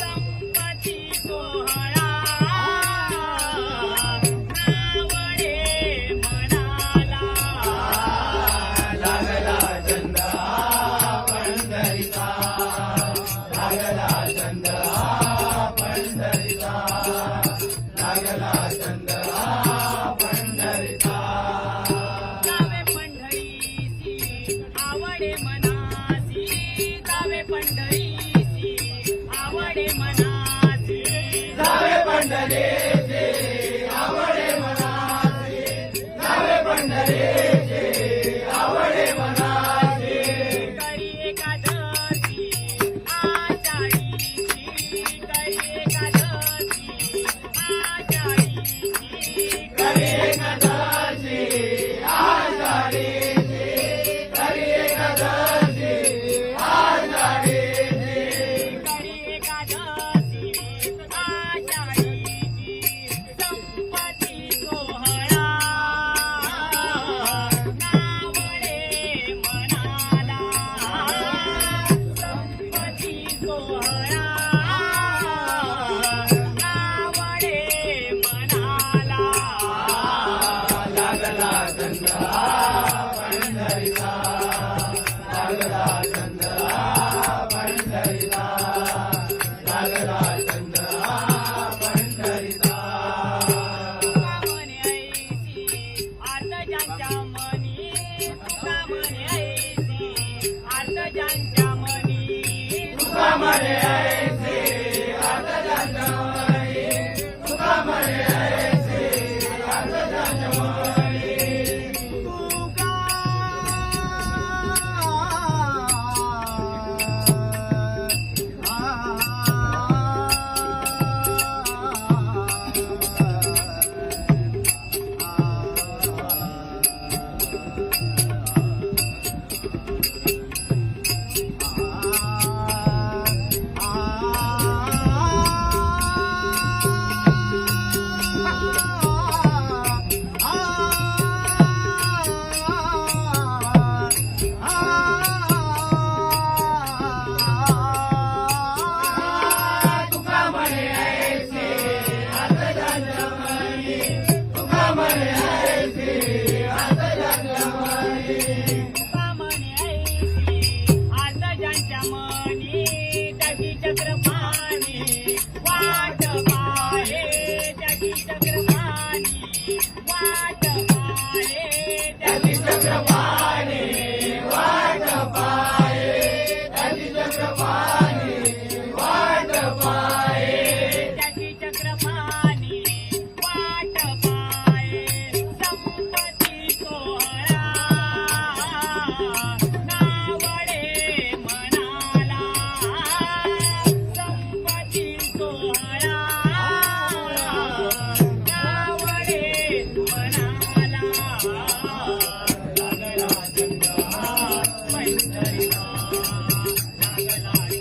संपती सोहळा लागला चंद्रा 欢迎 चंद्रा पंढरीला लागला चंद्रा पंढरीला लागला चंद्रा पंढरीला आता ज्यांच्या मनी तुका म्हणे ऐसी आता ज्यांच्या मनी तुका म्हणे ऐसी आता ज्यांच्या मनी तुका म्हणे ऐसी आता ज्यांच्या मनी Bye.